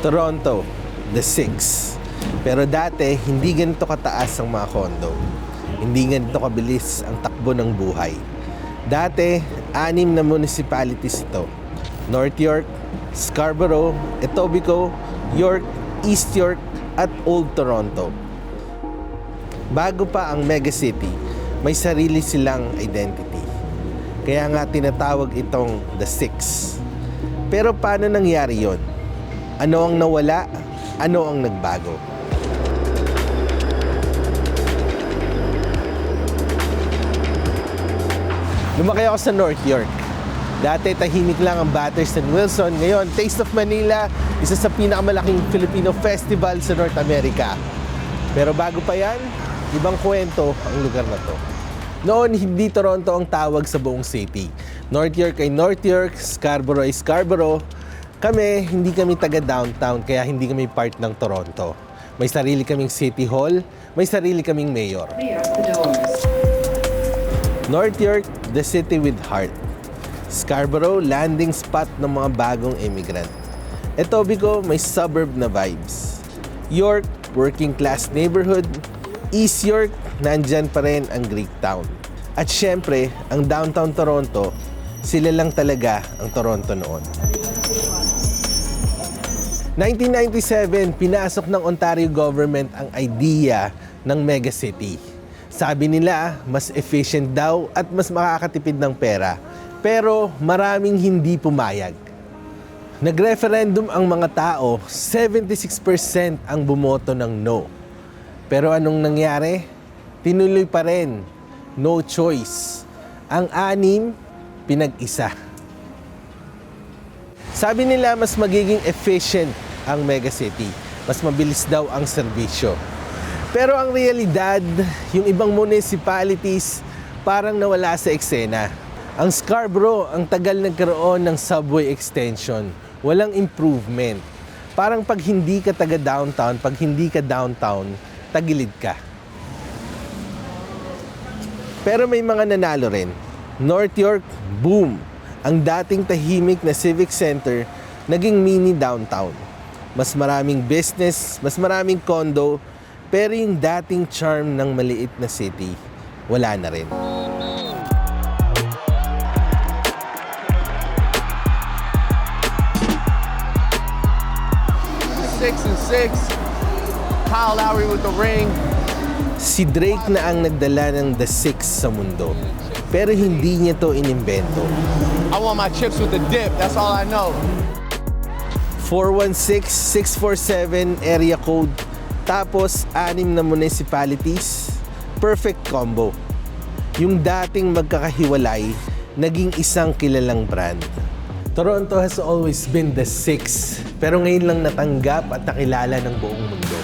Toronto, the six. Pero dati, hindi ganito kataas ang mga kondo. Hindi ganito kabilis ang takbo ng buhay. Dati, anim na municipalities ito. North York, Scarborough, Etobicoke, York, East York, at Old Toronto. Bago pa ang megacity, may sarili silang identity. Kaya nga tinatawag itong The Six. Pero paano nangyari yon? Ano ang nawala? Ano ang nagbago? Lumaki ako sa North York. Dati tahimik lang ang Battersea Wilson. Ngayon, Taste of Manila, isa sa pinakamalaking Filipino festival sa North America. Pero bago pa yan, ibang kwento ang lugar na to. Noon, hindi Toronto ang tawag sa buong city. North York ay North York, Scarborough ay Scarborough. Kami, hindi kami taga downtown, kaya hindi kami part ng Toronto. May sarili kaming city hall, may sarili kaming mayor. North York, the city with heart. Scarborough, landing spot ng mga bagong immigrant. Etobicoke, may suburb na vibes. York, working class neighborhood. East York, nandyan pa rin ang Greek town. At syempre, ang downtown Toronto, sila lang talaga ang Toronto noon. 1997, pinasok ng Ontario government ang idea ng megacity. Sabi nila, mas efficient daw at mas makakatipid ng pera. Pero maraming hindi pumayag. Nag-referendum ang mga tao, 76% ang bumoto ng no. Pero anong nangyari? Tinuloy pa rin. No choice. Ang anim, pinag-isa. Sabi nila mas magiging efficient ang megacity. Mas mabilis daw ang serbisyo. Pero ang realidad, yung ibang municipalities parang nawala sa eksena. Ang Scarborough, ang tagal nagkaroon ng subway extension. Walang improvement. Parang pag hindi ka taga downtown, pag hindi ka downtown, tagilid ka. Pero may mga nanalo rin. North York, boom! Ang dating tahimik na civic center, naging mini downtown. Mas maraming business, mas maraming condo, pero yung dating charm ng maliit na city, wala na rin. Six and six. Kyle Lowry with the ring. Si Drake na ang nagdala ng The Six sa mundo. Pero hindi niya to inimbento. I want my chips with the dip. That's all I know. 416-647 area code, tapos anim na municipalities, perfect combo. Yung dating magkakahiwalay, naging isang kilalang brand. Toronto has always been the six, pero ngayon lang natanggap at nakilala ng buong mundo.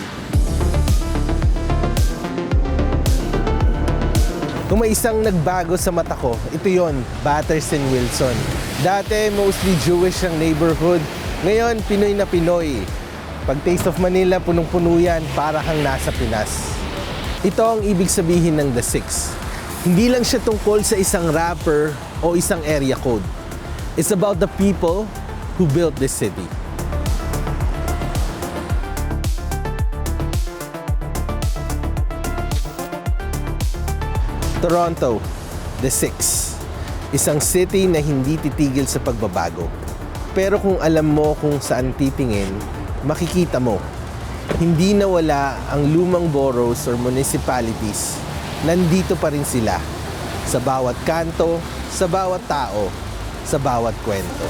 Kung may isang nagbago sa mata ko, ito yon, Battersea Wilson. Dati, mostly Jewish ang neighborhood. Ngayon, Pinoy na Pinoy. Pag Taste of Manila, punong-puno yan, para kang nasa Pinas. Ito ang ibig sabihin ng The Six. Hindi lang siya tungkol sa isang rapper o isang area code. It's about the people who built this city. Toronto, the six. Isang city na hindi titigil sa pagbabago. Pero kung alam mo kung saan titingin, makikita mo. Hindi nawala ang lumang boroughs or municipalities. Nandito pa rin sila. Sa bawat kanto, sa bawat tao, sa bawat kwento.